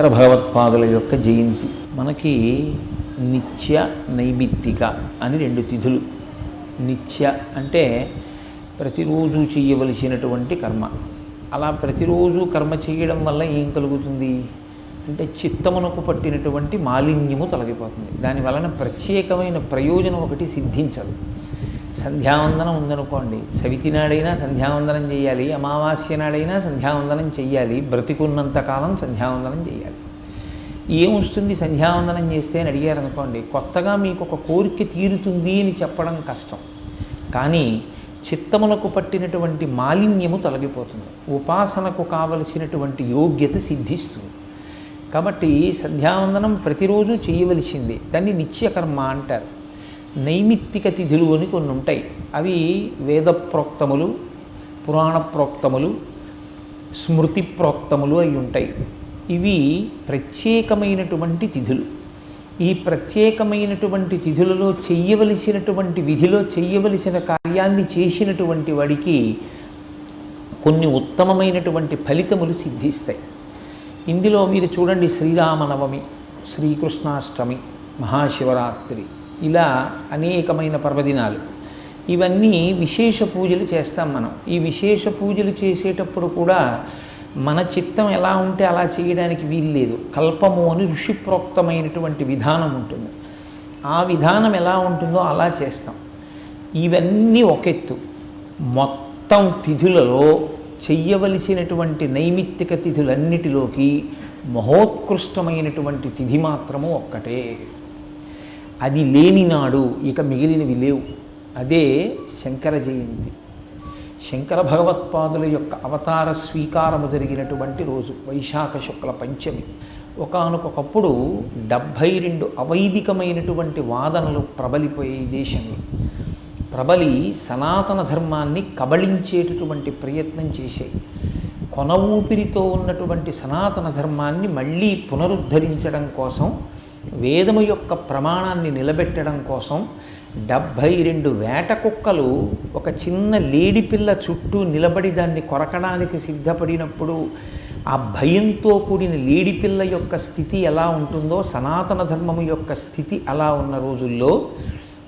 శంకర భగవత్పాదుల యొక్క జయంతి. మనకి నిత్య నైమిత్తిక అని రెండు తిథులు. నిత్య అంటే ప్రతిరోజు చేయవలసినటువంటి కర్మ. అలా ప్రతిరోజు కర్మ చేయడం వల్ల ఏం కలుగుతుంది? అంటే చిత్తమునకు పట్టినటువంటి మాలిన్యము తొలగిపోతుంది. దాని వలన ప్రత్యేకమైన ప్రయోజనం ఒకటి సిద్ధించదు. సంధ్యావందనం ఉందనుకోండి. చవితి నాడైనా సంధ్యావందనం చేయాలి. అమావాస్య నాడైనా సంధ్యావందనం చేయాలి బ్రతికున్నంత కాలం సంధ్యావందనం చేయాలి ఏమొస్తుంది? సంధ్యావందనం చేస్తే అని అడిగారు అనుకోండి కొత్తగా మీకు ఒక కోరిక తీరుతుంది అని చెప్పడం కష్టం. కానీ చిత్తమునకు పట్టినటువంటి మాలిన్యము తొలగిపోతుంది. ఉపాసనకు కావలసినటువంటి యోగ్యత సిద్ధిస్తుంది. కాబట్టి సంధ్యావందనం ప్రతిరోజు చేయవలసిందే. దాన్ని నిత్యకర్మ అంటారు. నైమిత్తిక తిథులు అని కొన్ని ఉంటాయి. అవి వేద ప్రోక్తములు పురాణ ప్రోక్తములు స్మృతి ప్రోక్తములు అయి ఉంటాయి. ఇవి ప్రత్యేకమైనటువంటి తిథులు. ఈ ప్రత్యేకమైనటువంటి తిథులలో చెయ్యవలసినటువంటి విధిలో చెయ్యవలసిన కార్యాన్ని చేసినటువంటి వాడికి కొన్ని ఉత్తమమైనటువంటి ఫలితములు సిద్ధిస్తాయి. ఇందులో మీరు చూడండి శ్రీరామనవమి శ్రీకృష్ణాష్టమి మహాశివరాత్రి. ఇలా అనేకమైన పర్వదినాలు. ఇవన్నీ విశేష పూజలు చేస్తాం మనం. ఈ విశేష పూజలు చేసేటప్పుడు కూడా మన చిత్తం ఎలా ఉంటే అలా చేయడానికి వీలు లేదు. కల్పము అని ఋషిప్రోక్తమైనటువంటి విధానం ఉంటుంది. ఆ విధానం ఎలా ఉంటుందో అలా చేస్తాం. ఇవన్నీ ఒక ఎత్తు. మొత్తం తిథులలో చెయ్యవలసినటువంటి నైమిత్తిక తిథులన్నిటిలోకి మహోత్కృష్టమైనటువంటి తిథి మాత్రము ఒక్కటే. అది లేనినాడు ఇక మిగిలినవి లేవు. అదే శంకర జయంతి. శంకర భగవత్పాదుల యొక్క అవతార స్వీకారము జరిగినటువంటి రోజు వైశాఖ శుక్ల పంచమి. ఒకానొకప్పుడు డెబ్భై రెండు అవైదికమైనటువంటి వాదనలు ప్రబలిపోయే దేశంలో. ప్రబలి సనాతన ధర్మాన్ని కబళించేటటువంటి ప్రయత్నం చేశాయి. కొన ఊపిరితో ఉన్నటువంటి సనాతన ధర్మాన్ని మళ్ళీ పునరుద్ధరించడం కోసం వేదము యొక్క ప్రమాణాన్ని నిలబెట్టడం కోసం డెబ్భై రెండు వేట కుక్కలు ఒక చిన్న లేడిపిల్ల చుట్టూ నిలబడి దాన్ని కొరకడానికి సిద్ధపడినప్పుడు ఆ భయంతో కూడిన లేడిపిల్ల యొక్క స్థితి ఎలా ఉంటుందో సనాతన ధర్మము యొక్క స్థితి అలా ఉన్న రోజుల్లో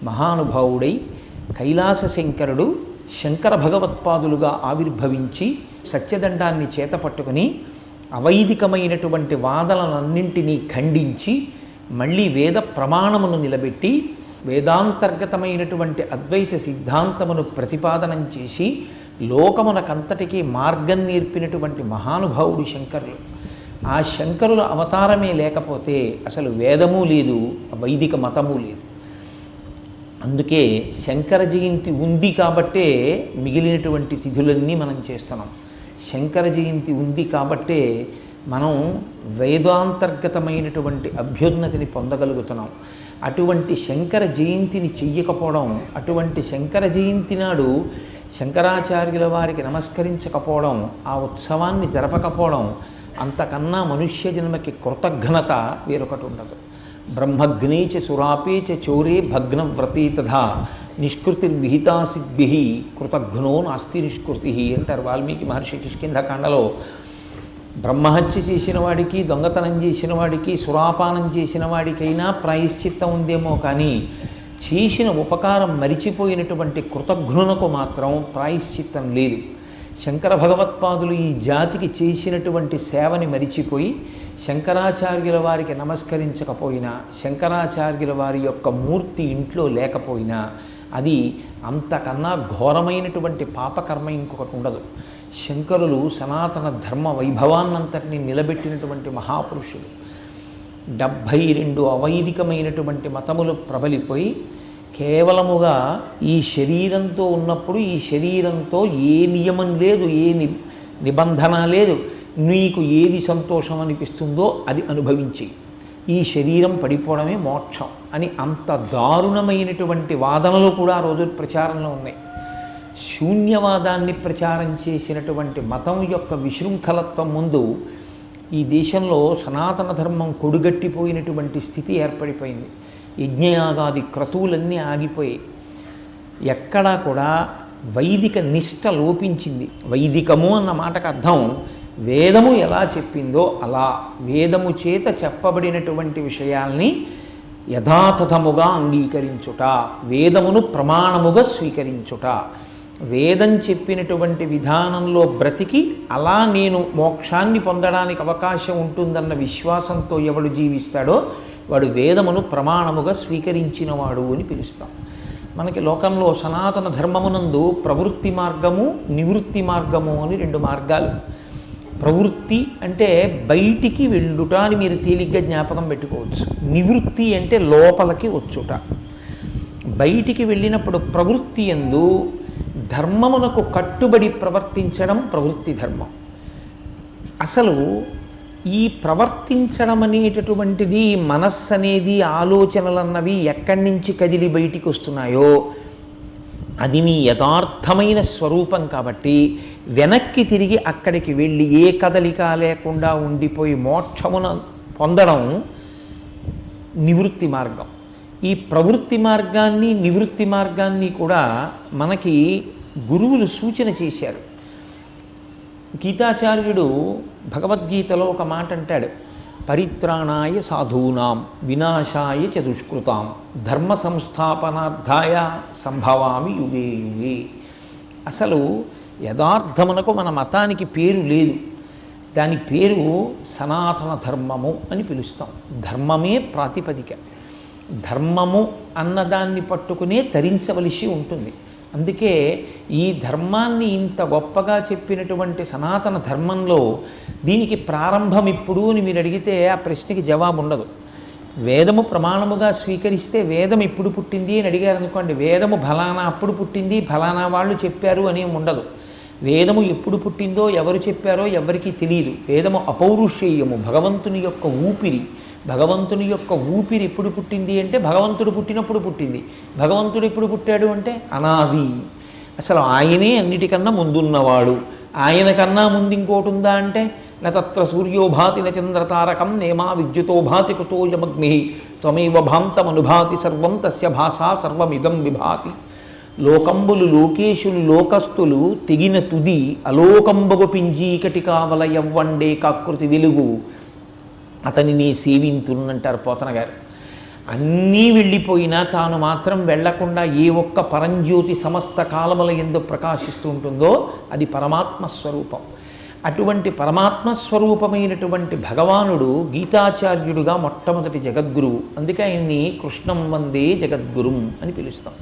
మహానుభావుడై కైలాస శంకరుడు శంకర భగవత్పాదులుగా ఆవిర్భవించి సత్యదండాన్ని చేతపట్టుకుని అవైదికమైనటువంటి వాదనలన్నింటినీ ఖండించి మళ్ళీ వేద ప్రమాణమును నిలబెట్టి వేదాంతర్గతమైనటువంటి అద్వైత సిద్ధాంతమును ప్రతిపాదనం చేసి లోకమునకంతటికీ మార్గం నేర్పినటువంటి మహానుభావుడు శంకరులు. ఆ శంకరుల అవతారమే లేకపోతే అసలు వేదము లేదు వైదిక మతము లేదు. అందుకే శంకర జయంతి ఉంది కాబట్టే మిగిలినటువంటి తిథులన్నీ మనం చేస్తున్నాం. శంకర జయంతి ఉంది కాబట్టే మనం వేదాంతర్గతమైనటువంటి అభ్యున్నతిని పొందగలుగుతున్నాం. అటువంటి శంకర జయంతిని చెయ్యకపోవడం అటువంటి శంకర జయంతి నాడు శంకరాచార్యుల వారికి నమస్కరించకపోవడం ఆ ఉత్సవాన్ని జరపకపోవడం అంతకన్నా మనుష్య జన్మకి కృతజ్ఞత వేరొకటి ఉండదు. బ్రహ్మగ్నేచ చ చౌరే భగ్నవ్రతే తథా నిష్కృతి సిద్ధి కృతఘ్నో నాస్తి నిష్కృతి అంటారు వాల్మీకి మహర్షి కిష్కింధకాండలో బ్రహ్మహత్య చేసిన వాడికి దొంగతనం చేసిన వాడికి సురాపానం చేసిన వాడికైనా ప్రాయశ్చిత్తం ఉందేమో కానీ చేసిన ఉపకారం మరిచిపోయినటువంటి కృతఘ్నునకు మాత్రం ప్రాయశ్చిత్తం లేదు. శంకర భగవత్పాదులు ఈ జాతికి చేసినటువంటి సేవని మరిచిపోయి శంకరాచార్యుల వారికి నమస్కరించకపోయినా శంకరాచార్యుల వారి యొక్క మూర్తి ఇంట్లో లేకపోయినా అది అంతకన్నా ఘోరమైనటువంటి పాపకర్మ ఇంకొకటి ఉండదు. శంకరులు సనాతన ధర్మ వైభవాన్నంతటిని నిలబెట్టినటువంటి మహాపురుషులు డెబ్భై రెండు అవైదికమైనటువంటి మతములు ప్రబలిపోయి కేవలముగా ఈ శరీరంతో ఉన్నప్పుడు ఈ శరీరంతో ఏ నియమం లేదు ఏ ని నిబంధన లేదు నీకు ఏది సంతోషం అనిపిస్తుందో అది అనుభవించి ఈ శరీరం పడిపోవడమే మోక్షం అని అంత దారుణమైనటువంటి వాదనలు కూడా ఆ రోజు ప్రచారంలో ఉన్నాయి. శూన్యవాదాన్ని ప్రచారం చేసినటువంటి మతం యొక్క విశృంఖలత్వం ముందు ఈ దేశంలో సనాతన ధర్మం కొడుగట్టిపోయినటువంటి స్థితి ఏర్పడిపోయింది. యజ్ఞయాగాది క్రతువులన్నీ ఆగిపోయాయి ఎక్కడా కూడా వైదిక నిష్ట లోపించింది. వైదికము అన్న మాటకు అర్థం వేదము ఎలా చెప్పిందో అలా వేదము చేత చెప్పబడినటువంటి విషయాల్ని యథాతథముగా అంగీకరించుట వేదమును ప్రమాణముగా స్వీకరించుట వేదం చెప్పినటువంటి విధానంలో బ్రతికి అలా నేను మోక్షాన్ని పొందడానికి అవకాశం ఉంటుందన్న విశ్వాసంతో ఎవడు జీవిస్తాడో వాడు వేదమును ప్రమాణముగా స్వీకరించినవాడు అని పిలుస్తాం. మనకి లోకంలో సనాతన ధర్మమునందు ప్రవృత్తి మార్గము నివృత్తి మార్గము అని రెండు మార్గాలు. ప్రవృత్తి అంటే బయటికి వెళ్ళుట అని మీరు తేలిగ్గా జ్ఞాపకం పెట్టుకోవచ్చు. నివృత్తి అంటే లోపలికి వచ్చుట. బయటికి వెళ్ళినప్పుడు ప్రవృత్తి ఎందు ధర్మమునకు కట్టుబడి ప్రవర్తించడం ప్రవృత్తి ధర్మం. అసలు ఈ ప్రవర్తించడం అనేటటువంటిది మనస్సు అనేది ఆలోచనలు అన్నవి ఎక్కడి నుంచి కదిలి బయటికి వస్తున్నాయో అది మీ యథార్థమైన స్వరూపం కాబట్టి వెనక్కి తిరిగి అక్కడికి వెళ్ళి ఏ కదలిక లేకుండా ఉండిపోయి మోక్షమున పొందడం నివృత్తి మార్గం. ఈ ప్రవృత్తి మార్గాన్ని నివృత్తి మార్గాన్ని కూడా మనకి గురువులు సూచన చేశారు. గీతాచార్యుడు భగవద్గీతలో ఒక మాట అంటాడు. పరిత్రాణాయ సాధూనాం వినాశాయ చతుష్కృతాం ధర్మ సంస్థాపనార్థాయ సంభవామి యుగే యుగే. అసలు యథార్థమునకు మన మతానికి పేరు లేదు. దాని పేరు సనాతన ధర్మము అని పిలుస్తాం. ధర్మమే ప్రాతిపదిక. ధర్మము అన్నదాన్ని పట్టుకునే తరించవలసి ఉంటుంది. అందుకే ఈ ధర్మాన్ని ఇంత గొప్పగా చెప్పినటువంటి సనాతన ధర్మంలో దీనికి ప్రారంభం ఇప్పుడు అని మీరు అడిగితే ఆ ప్రశ్నకి జవాబు ఉండదు. వేదము ప్రమాణముగా స్వీకరిస్తే వేదం ఎప్పుడు పుట్టింది అని అడిగారు అనుకోండి వేదము ఫలానా అప్పుడు పుట్టింది ఫలానా వాళ్ళు చెప్పారు అని ఉండదు. వేదము ఎప్పుడు పుట్టిందో ఎవరు చెప్పారో ఎవరికీ తెలియదు వేదము అపౌరుషేయము భగవంతుని యొక్క ఊపిరి భగవంతుని యొక్క ఊపిరి ఎప్పుడు పుట్టింది అంటే భగవంతుడు పుట్టినప్పుడు పుట్టింది. భగవంతుడు ఎప్పుడు పుట్టాడు అంటే అనాది. అసలు ఆయనే అన్నిటికన్నా ముందున్నవాడు. ఆయన కన్నా ముందు ఇంకోటి ఉందా అంటే నత్ర సూర్యోభాతి న చంద్రతారకం నేమా విద్యుతోభాతి కుతోయమగ్ని త్వమేవ భాంతమనుభాతి సర్వం తస్య భాషా సర్వమిదం విభాతి. లోకంబులు లోకేశులు లోకస్తులు తెగిన తుది అలోకంబగు పింజీకటి కావల యవ్వండే కాకృతి వెలుగు. అతనిని సేవింతున్నంటారు పోతన గారు. అన్నీ వెళ్ళిపోయినా తాను మాత్రం వెళ్ళకుండా ఏ ఒక్క పరంజ్యోతి సమస్త కాలముల ఎందు ప్రకాశిస్తూ ఉంటుందో అది పరమాత్మ స్వరూపం. అటువంటి పరమాత్మ స్వరూపమైనటువంటి భగవానుడు గీతాచార్యుడుగా మొట్టమొదటి జగద్గురువు. అందుకే ఆయన్ని కృష్ణం వందే జగద్గురుం అని పిలుస్తాం.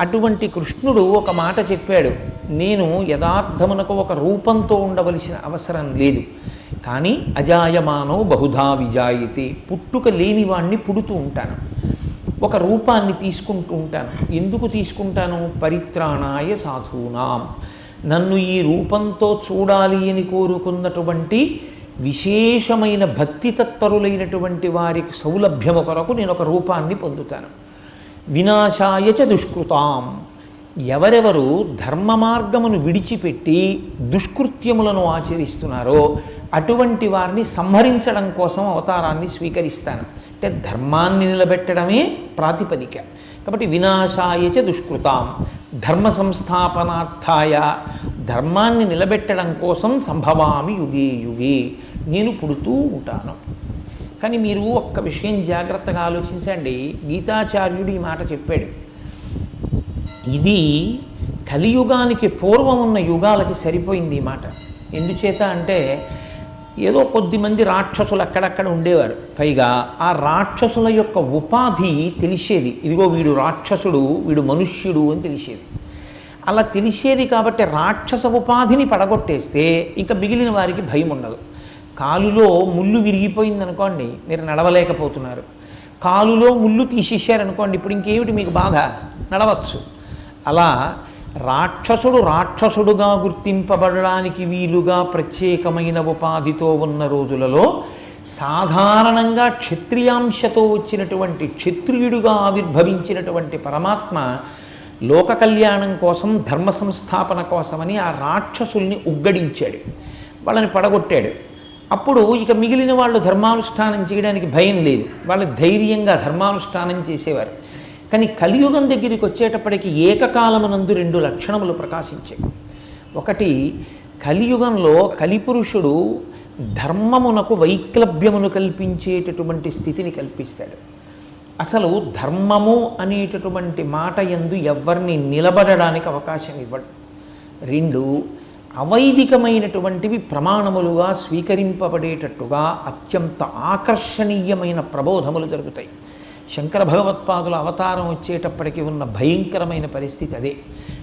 అటువంటి కృష్ణుడు ఒక మాట చెప్పాడు. నేను యథార్థమునకు ఒక రూపంతో ఉండవలసిన అవసరం లేదు. కానీ అజాయమానో బహుధా విజాయితే. పుట్టుక లేని వాణ్ణి పుడుతూ ఉంటాను. ఒక రూపాన్ని తీసుకుంటూ ఉంటాను. ఎందుకు తీసుకుంటాను? పరిత్రాణాయ సాధూనాం. నన్ను ఈ రూపంతో చూడాలి అని కోరుకున్నటువంటి విశేషమైన భక్తి తత్పరులైనటువంటి వారికి సౌలభ్యము కొరకు నేను ఒక రూపాన్ని పొందుతాను. వినాశాయ చ దుష్కృతాం. ఎవరెవరు ధర్మ మార్గమును విడిచిపెట్టి దుష్కృత్యములను ఆచరిస్తున్నారో అటువంటి వారిని సంహరించడం కోసం అవతారాన్ని స్వీకరిస్తాను. అంటే ధర్మాన్ని నిలబెట్టడమే ప్రాతిపదిక. కాబట్టి వినాశాయ చ దుష్కృతాం. ధర్మ సంస్థాపనార్థాయ ధర్మాన్ని నిలబెట్టడం కోసం సంభవామి యుగే యుగే. నేను పుడుతూ ఉంటాను. కానీ మీరు ఒక్క విషయం జాగ్రత్తగా ఆలోచించండి. గీతాచార్యుడు ఈ మాట చెప్పాడు. ఇది కలియుగానికి పూర్వం ఉన్న యుగాలకి సరిపోయింది ఈ మాట. ఎందుచేత అంటే ఏదో కొద్దిమంది రాక్షసులు అక్కడక్కడ ఉండేవారు. పైగా ఆ రాక్షసుల యొక్క ఉపాధి తెలిసేది. ఇదిగో వీడు రాక్షసుడు వీడు మనుష్యుడు అని తెలిసేది. అలా తెలిసేది కాబట్టి రాక్షస ఉపాధిని పడగొట్టేస్తే ఇంకా మిగిలిన వారికి భయం ఉండదు. కాలులో ముళ్ళు విరిగిపోయిందనుకోండి మీరు నడవలేకపోతున్నారు. కాలులో ముళ్ళు తీసేశారనుకోండి ఇప్పుడు ఇంకేమిటి మీకు బాధ? నడవచ్చు. అలా రాక్షసుడు రాక్షసుడుగా గుర్తింపబడడానికి వీలుగా ప్రత్యేకమైన ఉపాధితో ఉన్న రోజులలో సాధారణంగా క్షత్రియాంశతో వచ్చినటువంటి క్షత్రియుడుగా ఆవిర్భవించినటువంటి పరమాత్మ లోక కళ్యాణం కోసం ధర్మ సంస్థాపన కోసమని ఆ రాక్షసుల్ని ఉగ్గడించాడు. వాళ్ళని పడగొట్టాడు. అప్పుడు ఇక మిగిలిన వాళ్ళు ధర్మానుష్ఠానం చేయడానికి భయం లేదు. వాళ్ళు ధైర్యంగా ధర్మానుష్ఠానం చేసేవారు. కానీ కలియుగం దగ్గరికి వచ్చేటప్పటికి ఏకకాలమునందు రెండు లక్షణములు ప్రకాశించాయి. ఒకటి కలియుగంలో కలిపురుషుడు ధర్మమునకు వైక్లభ్యమును కల్పించేటటువంటి స్థితిని కల్పిస్తాడు. అసలు ధర్మము అనేటటువంటి మాట ఎందు ఎవరిని నిలబడడానికి అవకాశం ఇవ్వడు. రెండు అవైదికమైనటువంటివి ప్రమాణములుగా స్వీకరింపబడేటట్టుగా అత్యంత ఆకర్షణీయమైన ప్రబోధములు జరుగుతాయి. శంకర భగవత్పాదుల అవతారం వచ్చేటప్పటికి ఉన్న భయంకరమైన పరిస్థితి అదే.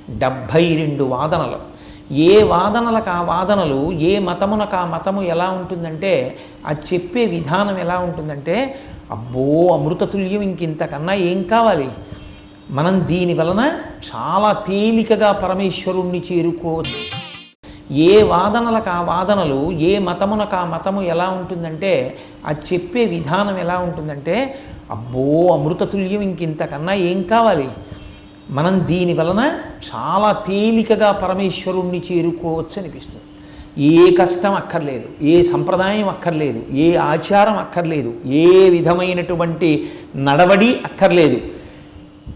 డెబ్భై రెండు వాదనలు. ఏ వాదనలకు ఆ వాదనలు ఏ మతమునకు ఆ మతము ఎలా ఉంటుందంటే ఆ చెప్పే విధానం ఎలా ఉంటుందంటే అబ్బో అమృతతుల్యం ఇంకింతకన్నా ఏం కావాలి? మనం దీని వలన చాలా తేలికగా పరమేశ్వరుణ్ణి చేరుకోవచ్చు. ఏ వాదనలకు ఆ వాదనలు ఏ మతమునకు ఆ మతము ఎలా ఉంటుందంటే ఆ చెప్పే విధానం ఎలా ఉంటుందంటే అబ్బో అమృతతుల్యం ఇంకింతకన్నా ఏం కావాలి? మనం దీని వలన చాలా తేలికగా పరమేశ్వరుణ్ణి చేరుకోవచ్చు అనిపిస్తుంది ఏ కష్టం అక్కర్లేదు ఏ సంప్రదాయం అక్కర్లేదు ఏ ఆచారం అక్కర్లేదు ఏ విధమైనటువంటి నడవడి అక్కర్లేదు.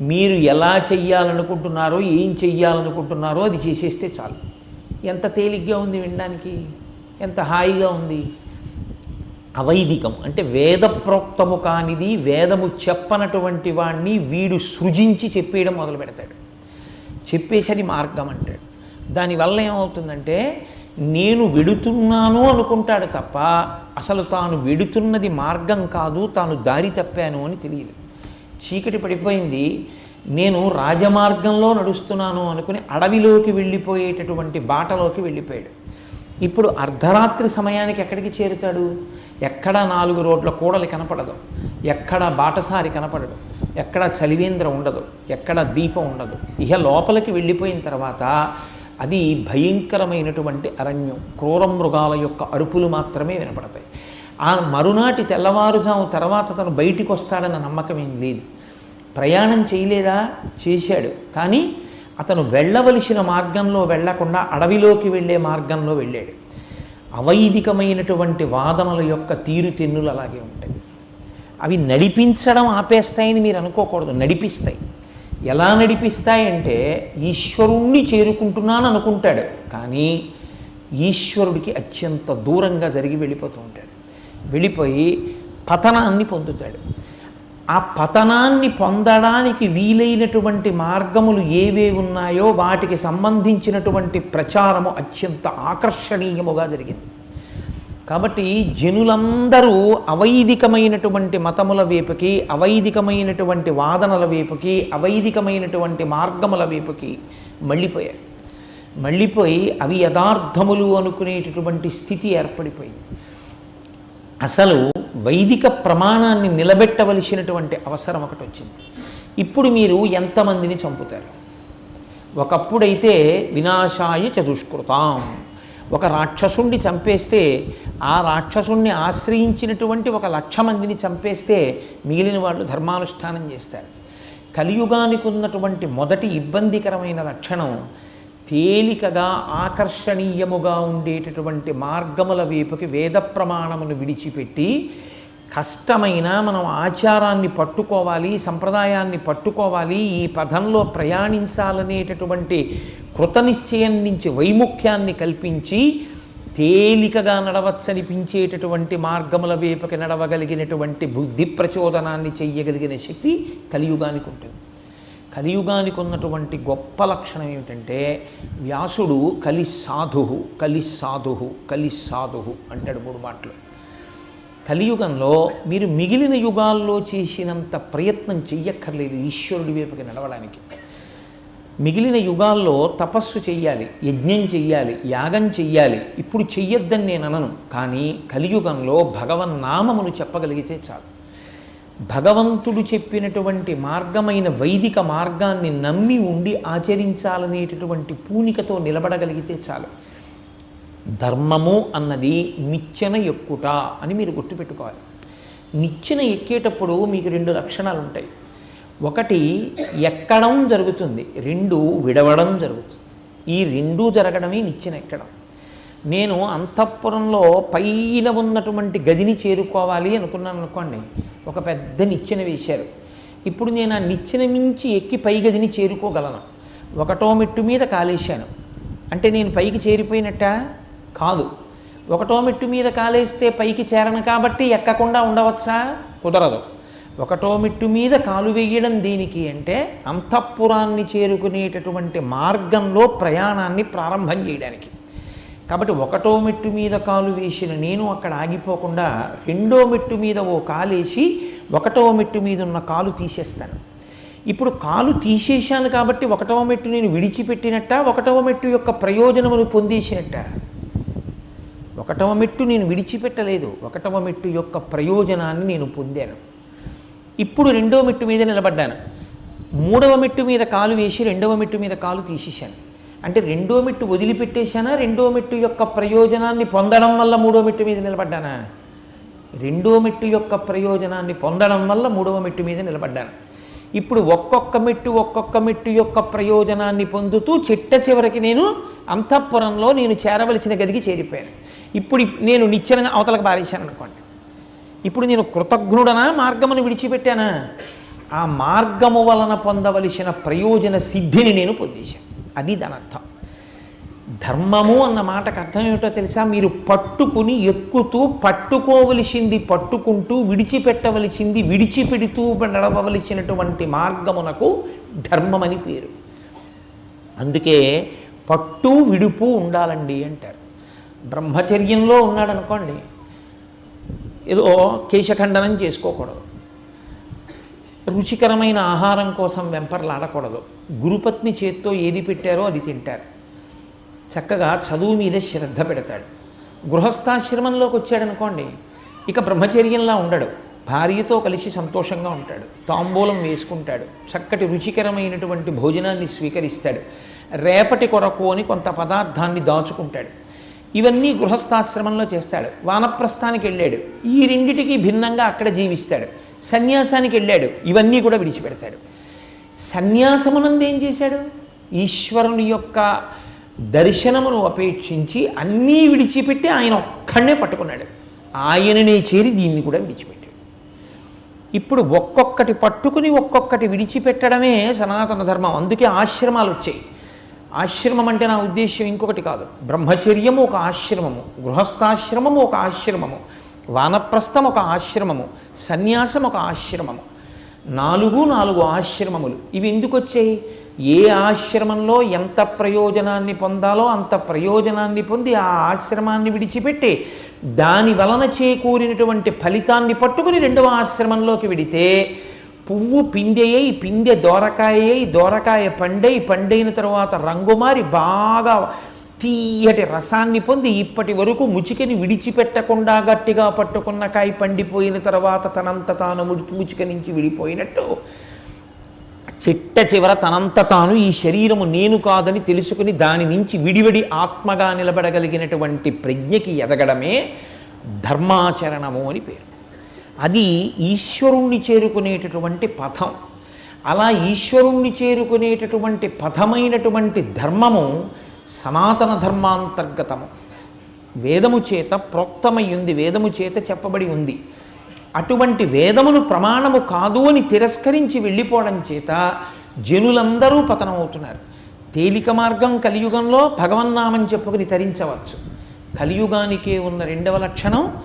మీరు ఎలా చెయ్యాలనుకుంటున్నారో ఏం చెయ్యాలనుకుంటున్నారో అది చేసేస్తే చాలు. ఎంత తేలిగ్గా ఉంది వినడానికి ఎంత హాయిగా ఉంది. అవైదికం అంటే వేద ప్రోక్తము కానిది వేదము చెప్పనటువంటి వాణ్ణి వీడు సృజించి చెప్పేయడం మొదలు పెడతాడు. చెప్పేసరి మార్గం అంటాడు. దానివల్ల ఏమవుతుందంటే నేను వెడుతున్నాను అనుకుంటాడు తప్ప అసలు తాను వెడుతున్నది మార్గం కాదు తాను దారి తప్పాను అని తెలియదు. చీకటి పడిపోయింది నేను రాజమార్గంలో నడుస్తున్నాను అనుకుని అడవిలోకి వెళ్ళిపోయేటటువంటి బాటలోకి వెళ్ళిపోయాడు. ఇప్పుడు అర్ధరాత్రి సమయానికి ఎక్కడికి చేరుతాడు? ఎక్కడ నాలుగు రోడ్ల కూడలి కనపడదు. ఎక్కడ బాటసారి కనపడదు. ఎక్కడ చలివేంద్ర ఉండదు. ఎక్కడ దీపం ఉండదు. ఇహ లోపలికి వెళ్ళిపోయిన తర్వాత అది భయంకరమైనటువంటి అరణ్యం. క్రూర మృగాల యొక్క అరుపులు మాత్రమే వినపడతాయి. ఆ మరునాటి తెల్లవారుజాము తర్వాత తను బయటికి వస్తాడన్న నమ్మకం ఏం లేదు. ప్రయాణం చేయలేదా? చేశాడు. కానీ అతను వెళ్ళవలసిన మార్గంలో వెళ్ళకుండా అడవిలోకి వెళ్ళే మార్గంలో వెళ్ళాడు. అవైదికమైనటువంటి వాదనల యొక్క తీరుతెన్నులు అలాగే ఉంటాయి. అవి నడిపించడం ఆపేస్తాయని మీరు అనుకోకూడదు. నడిపిస్తాయి. ఎలా నడిపిస్తాయంటే ఈశ్వరుణ్ణి చేరుకుంటున్నాను అనుకుంటాడు. కానీ ఈశ్వరుడికి అత్యంత దూరంగా జరిగి వెళ్ళిపోతూ ఉంటాడు. వెళ్ళిపోయి పతనాన్ని పొందుతాడు. ఆ పతనాన్ని పొందడానికి వీలైనటువంటి మార్గములు ఏవే ఉన్నాయో వాటికి సంబంధించినటువంటి ప్రచారము అత్యంత ఆకర్షణీయముగా జరిగింది. కాబట్టి జనులందరూ అవైదికమైనటువంటి మతముల వైపుకి అవైదికమైనటువంటి వాదనల వైపుకి అవైదికమైనటువంటి మార్గముల వైపుకి మళ్ళీపోయారు. మళ్ళీపోయి అవి యథార్థములు అనుకునేటటువంటి స్థితి ఏర్పడిపోయింది. అసలు వైదిక ప్రమాణాన్ని నిలబెట్టవలసినటువంటి అవసరం ఒకటి వచ్చింది. ఇప్పుడు మీరు ఎంతమందిని చంపుతారు? ఒకప్పుడైతే వినాశాయ చతుష్కృతాం. ఒక రాక్షసుణ్ణి చంపేస్తే ఆ రాక్షసుణ్ణి ఆశ్రయించినటువంటి ఒక లక్ష మందిని చంపేస్తే మిగిలిన వాళ్ళు ధర్మానుష్ఠానం చేస్తారు. కలియుగానికి ఉన్నటువంటి మొదటి ఇబ్బందికరమైన లక్షణం తేలికగా ఆకర్షణీయముగా ఉండేటటువంటి మార్గముల వైపుకి వేద ప్రమాణమును విడిచిపెట్టి కష్టమైన మనం ఆచారాన్ని పట్టుకోవాలి సంప్రదాయాన్ని పట్టుకోవాలి ఈ పదంలో ప్రయాణించాలనేటటువంటి కృతనిశ్చయం నుంచి వైముఖ్యాన్ని కల్పించి తేలికగా నడవచ్చనిపించేటటువంటి మార్గముల వైపుకి నడవగలిగినటువంటి బుద్ధి ప్రచోదనాన్ని చెయ్యగలిగిన శక్తి కలియుగానికి ఉంటుంది. కలియుగానికి ఉన్నటువంటి గొప్ప లక్షణం ఏమిటంటే వ్యాసుడు కలి సాధు కలి సాధు కలి సాధు అంటాడు మూడు మాటలు. కలియుగంలో మీరు మిగిలిన యుగాల్లో చేసినంత ప్రయత్నం చెయ్యక్కర్లేదు ఈశ్వరుడి వైపుకి నడవడానికి. మిగిలిన యుగాల్లో తపస్సు చెయ్యాలి యజ్ఞం చెయ్యాలి యాగం చెయ్యాలి ఇప్పుడు చెయ్యొద్దని నేను అనను. కానీ కలియుగంలో భగవన్నామమును చెప్పగలిగితే చాలు. భగవంతుడు చెప్పినటువంటి మార్గమైన వైదిక మార్గాన్ని నమ్మి ఉండి ఆచరించాలనేటటువంటి పూనికతో నిలబడగలిగితే చాలు. ధర్మము అన్నది నిచ్చెన ఎక్కుట అని మీరు గుర్తుపెట్టుకోవాలి. నిచ్చెన ఎక్కేటప్పుడు మీకు రెండు లక్షణాలు ఉంటాయి. ఒకటి ఎక్కడం జరుగుతుంది. రెండు విడవడం జరుగుతుంది. ఈ రెండూ జరగడమే నిచ్చెన ఎక్కడం. నేను అంతఃపురంలో పైన ఉన్నటువంటి గదిని చేరుకోవాలి అనుకున్నాను అనుకోండి ఒక పెద్ద నిచ్చెన వేశారు. ఇప్పుడు నేను ఆ నిచ్చెన మించి ఎక్కి పై గదిని చేరుకోగలను. ఒకటో మెట్టు మీద కాలేశాను. అంటే నేను పైకి చేరిపోయినట్ట? కాదు. ఒకటో మెట్టు మీద కాలేస్తే పైకి చేరను కాబట్టి ఎక్కకుండా ఉండవచ్చా? కుదరదు. ఒకటో మెట్టు మీద కాలు వేయడం దీనికి అంటే అంతఃపురాన్ని చేరుకునేటటువంటి మార్గంలో ప్రయాణాన్ని ప్రారంభం చేయడానికి. కాబట్టి ఒకటో మెట్టు మీద కాలు వేసిన నేను అక్కడ ఆగిపోకుండా రెండో మెట్టు మీద ఓ కాలు వేసి ఒకటో మెట్టు మీద ఉన్న కాలు తీసేస్తాను. ఇప్పుడు కాలు తీసేశాను కాబట్టి ఒకటవ మెట్టు నేను విడిచిపెట్టినట్ట ఒకటవ మెట్టు యొక్క ప్రయోజనమును పొందేసినట్ట? ఒకటవ మెట్టు నేను విడిచిపెట్టలేదు ఒకటవ మెట్టు యొక్క ప్రయోజనాన్ని నేను పొందాను. ఇప్పుడు రెండో మెట్టు మీద నిలబడ్డాను. మూడవ మెట్టు మీద కాలు వేసి రెండవ మెట్టు మీద కాలు తీసేశాను. అంటే రెండో మెట్టు వదిలిపెట్టేశానా? రెండో మెట్టు యొక్క ప్రయోజనాన్ని పొందడం వల్ల మూడో మెట్టు మీద నిలబడ్డానా? రెండో మెట్టు యొక్క ప్రయోజనాన్ని పొందడం వల్ల మూడవ మెట్టు మీద నిలబడ్డాను? ఇప్పుడు ఒక్కొక్క మెట్టు ఒక్కొక్క మెట్టు యొక్క ప్రయోజనాన్ని పొందుతూ చిట్ట చివరికి నేను అంతఃపురంలో నేను చేరవలసిన గదికి చేరిపోయాను. ఇప్పుడు నేను నిచ్చెన అవతలకు పారేశాను అనుకోండి. ఇప్పుడు నేను కృతజ్ఞుడనా? మార్గమును విడిచిపెట్టానా? ఆ మార్గము వలన పొందవలసిన ప్రయోజన సిద్ధిని నేను పొందేశాను. అది దాని అర్థం ధర్మము అన్న మాటకు అర్థం ఏమిటో తెలుసా? మీరు పట్టుకుని ఎక్కుతూ పట్టుకోవలసింది పట్టుకుంటూ విడిచిపెట్టవలసింది విడిచిపెడుతూ నడవవలసినటువంటి మార్గమునకు ధర్మమని పేరు. అందుకే పట్టు విడుపు ఉండాలండి అంటారు. బ్రహ్మచర్యంలో ఉన్నాడనుకోండి ఏదో కేశఖండనం చేసుకోకూడదు. రుచికరమైన ఆహారం కోసం వెంపర్లాడకూడదు. గురుపత్ని చేత్తో ఏది పెట్టారో అది తింటారు. చక్కగా చదువు మీద శ్రద్ధ పెడతాడు. గృహస్థాశ్రమంలోకి వచ్చాడనుకోండి ఇక బ్రహ్మచర్యంలా ఉండడు. భార్యతో కలిసి సంతోషంగా ఉంటాడు. తాంబూలం వేసుకుంటాడు. చక్కటి రుచికరమైనటువంటి భోజనాన్ని స్వీకరిస్తాడు. రేపటి కొరకు అని కొంత పదార్థాన్ని దాచుకుంటాడు. ఇవన్నీ గృహస్థాశ్రమంలో చేస్తాడు. వానప్రస్థానికి వెళ్ళాడు. ఈ రెండిటికి భిన్నంగా అక్కడ జీవిస్తాడు. సన్యాసానికి వెళ్ళాడు. ఇవన్నీ కూడా విడిచిపెడతాడు. సన్యాసమునందు ఏం చేశాడు? ఈశ్వరుని యొక్క దర్శనమును అపేక్షించి అన్నీ విడిచిపెట్టి ఆయన ఒక్కడనే పట్టుకున్నాడు. ఆయననే చేరి దీన్ని కూడా విడిచిపెట్టాడు. ఇప్పుడు ఒక్కొక్కటి పట్టుకుని ఒక్కొక్కటి విడిచిపెట్టడమే సనాతన ధర్మం. అందుకే ఆశ్రమాలు వచ్చాయి. ఆశ్రమం అంటే నా ఉద్దేశ్యం ఇంకొకటి కాదు. బ్రహ్మచర్యము ఒక ఆశ్రమము. గృహస్థాశ్రమము ఒక ఆశ్రమము. వానప్రస్థం ఒక ఆశ్రమము. సన్యాసం ఒక ఆశ్రమము. నాలుగు నాలుగు ఆశ్రమములు. ఇవి ఎందుకు వచ్చాయి ఏ ఆశ్రమంలో ఎంత ప్రయోజనాన్ని పొందాలో అంత ప్రయోజనాన్ని పొంది ఆ ఆశ్రమాన్ని విడిచిపెట్టి దాని వలన చేకూరినటువంటి ఫలితాన్ని పట్టుకుని రెండవ ఆశ్రమంలోకి విడితే పువ్వు పిందెయ్యి పిందె దోరకాయ దోరకాయ పండై పండైన తర్వాత రంగు మారి బాగా తీయటి రసాన్ని పొంది ఇప్పటి వరకు ముచికని విడిచిపెట్టకుండా గట్టిగా పట్టుకున్న కాయ పండిపోయిన తర్వాత తనంత తాను ముచిక నుంచి విడిపోయినట్టు. చిట్ట చివర తనంత తాను ఈ శరీరము నేను కాదని తెలుసుకుని దాని నుంచి విడివిడి ఆత్మగా నిలబడగలిగినటువంటి ప్రజ్ఞకి ఎదగడమే ధర్మాచరణము అని పేరు. అది ఈశ్వరుణ్ణి చేరుకునేటటువంటి పథం. అలా ఈశ్వరుణ్ణి చేరుకునేటటువంటి పథమైనటువంటి ధర్మము సనాతన ధర్మాంతర్గతము వేదము చేత ప్రోక్తమై ఉంది వేదము చేత చెప్పబడి ఉంది. అటువంటి వేదమును ప్రమాణము కాదు అని తిరస్కరించి వెళ్ళిపోవడం చేత జనులందరూ పతనమవుతున్నారు. తేలిక మార్గం కలియుగంలో భగవన్నామం చెప్పుకుని తరించవచ్చు. కలియుగానికే ఉన్న రెండవ లక్షణం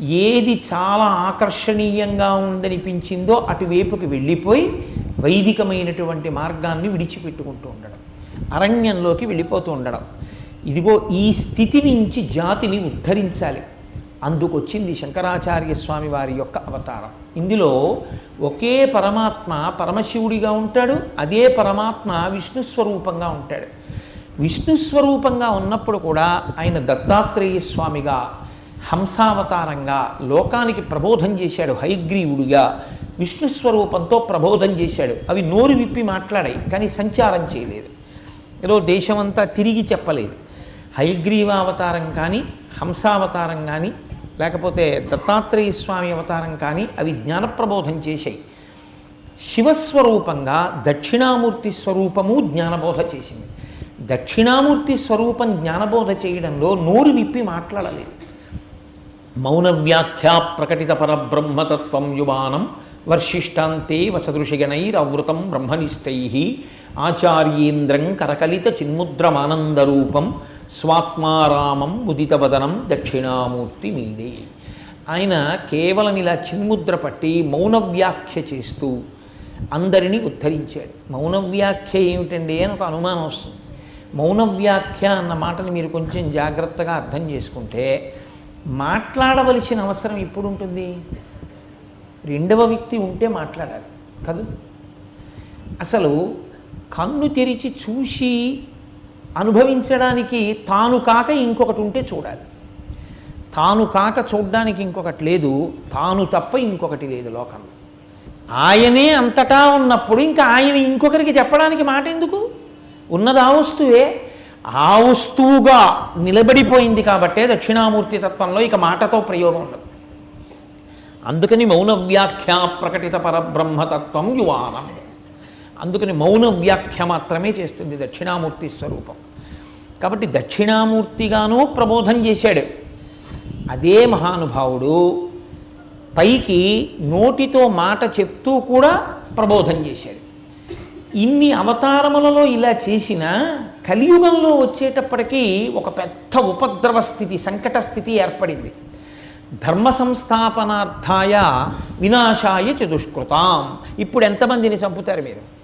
ఏది చాలా ఆకర్షణీయంగా ఉందనిపించిందో అటువైపుకి వెళ్ళిపోయి వైదికమైనటువంటి మార్గాన్ని విడిచిపెట్టుకుంటూ ఉండడం. అరణ్యంలోకి వెళ్ళిపోతూ ఉండడం. ఇదిగో ఈ స్థితి నుంచి జాతిని ఉద్ధరించాలి. అందుకొచ్చింది శంకరాచార్య స్వామి వారి యొక్క అవతారం. ఇందులో ఒకే పరమాత్మ పరమశివుడిగా ఉంటాడు అదే పరమాత్మ విష్ణు స్వరూపంగా ఉంటాడు. విష్ణు స్వరూపంగా ఉన్నప్పుడు కూడా ఆయన దత్తాత్రేయ స్వామిగా హంసావతారంగా లోకానికి ప్రబోధం చేశాడు హైగ్రీవుడిగా విష్ణు స్వరూపంతో ప్రబోధం చేశాడు. అవి నోరు విప్పి మాట్లాడాయి కానీ సంచారం చేయలేదు. ఏదో దేశమంతా తిరిగి చెప్పలేదు. హైగ్రీవ అవతారం కానీ హంసావతారం కానీ లేకపోతే దత్తాత్రేయ స్వామి అవతారం కానీ అవి జ్ఞానప్రబోధం చేశాయి. శివస్వరూపంగా దక్షిణామూర్తి స్వరూపము జ్ఞానబోధ చేసింది. దక్షిణామూర్తి స్వరూపం జ్ఞానబోధ చేయడంలో నోరు విప్పి మాట్లాడలేదు. మౌన వ్యాఖ్యా ప్రకటిత పరబ్రహ్మతత్వం యువానం వర్షిష్టాంతే వసదృషిగణైరవృతం బ్రహ్మనిష్టై ఆచార్యేంద్రం కరకలిత చిన్ముద్రమానందరూపం స్వాత్మారామం ముదితవదనం దక్షిణామూర్తి మీదే. ఆయన కేవలం ఇలా చిన్ముద్ర పట్టి మౌన వ్యాఖ్య చేస్తూ అందరినీ ఉద్ధరించాడు. మౌన వ్యాఖ్య ఏమిటండి అని ఒక అనుమానం వస్తుంది. మౌన వ్యాఖ్య అన్న మాటని మీరు కొంచెం జాగ్రత్తగా అర్థం చేసుకుంటే మాట్లాడవలసిన అవసరం ఎప్పుడు ఉంటుంది రెండవ వ్యక్తి ఉంటే మాట్లాడాలి కదూ? అసలు కన్ను తెరిచి చూసి అనుభవించడానికి తాను కాక ఇంకొకటి ఉంటే చూడాలి. తాను కాక చూడడానికి ఇంకొకటి లేదు తాను తప్ప ఇంకొకటి లేదు లోకంలో. ఆయనే అంతటా ఉన్నప్పుడు ఇంకా ఆయన ఇంకొకరికి చెప్పడానికి మాట ఎందుకు? ఉన్నది ఆ వస్తువే? ఆ వస్తువుగా నిలబడిపోయింది కాబట్టే దక్షిణామూర్తి తత్వంలో ఇక మాటతో ప్రయోగం ఉండదు. అందుకని మౌన వ్యాఖ్య ప్రకటిత పరబ్రహ్మతత్వం యువానం. అందుకని మౌన వ్యాఖ్య మాత్రమే చేస్తుంది దక్షిణామూర్తి స్వరూపం. కాబట్టి దక్షిణామూర్తిగానూ ప్రబోధం చేశాడు. అదే మహానుభావుడు పైకి నోటితో మాట చెప్తూ కూడా ప్రబోధం చేశాడు. ఇన్ని అవతారములలో ఇలా చేసిన కలియుగంలో వచ్చేటప్పటికీ ఒక పెద్ద ఉపద్రవ స్థితి సంకట స్థితి ఏర్పడింది. ధర్మ సంస్థాపనార్థాయ వినాశాయ చతుష్కృతాం. ఇప్పుడు ఎంతమందిని చంపుతారు మీరు?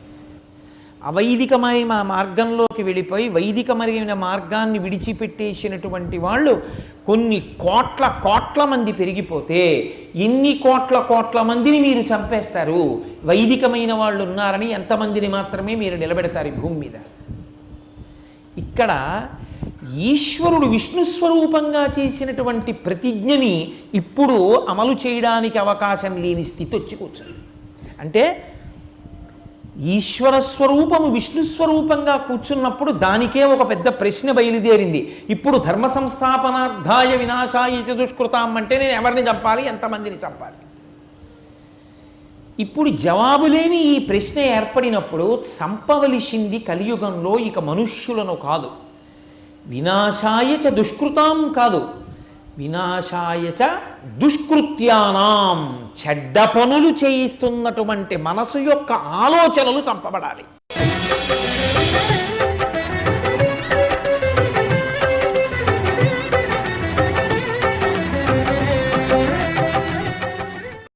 అవైదికమైన మార్గంలోకి వెళ్ళిపోయి వైదికమైన మార్గాన్ని విడిచిపెట్టేసినటువంటి వాళ్ళు కొన్ని కోట్ల కోట్ల మంది పెరిగిపోతే ఎన్ని కోట్ల కోట్ల మందిని మీరు చంపేస్తారు? వైదికమైన వాళ్ళు ఉన్నారని ఎంతమందిని మాత్రమే మీరు నిలబెడతారు భూమి మీద? ఇక్కడ ఈశ్వరుడు విష్ణు స్వరూపంగా చేసినటువంటి ప్రతిజ్ఞని ఇప్పుడు అమలు చేయడానికి అవకాశం లేని స్థితి వచ్చి కూర్చుంది. అంటే ఈశ్వర స్వరూపము విష్ణు స్వరూపంగా కూర్చున్నప్పుడు దానికే ఒక పెద్ద ప్రశ్న బయలుదేరింది. ఇప్పుడు ధర్మ సంస్థాపనార్థాయ వినాశాయ చతుష్కృతాం అంటే నేను ఎవరిని చంపాలి? ఎంతమందిని చంపాలి? ఇప్పుడు జవాబు లేని ఈ ప్రశ్న ఏర్పడినప్పుడు చంపవలసింది కలియుగంలో ఇక మనుష్యులను కాదు. వినాశాయ దుష్కృతాం కాదు. వినాశాయ చ దుష్కృత్యానాం చెడ్డ పనులు చేయిస్తున్నటువంటి మనసు యొక్క ఆలోచనలు చంపబడాలి.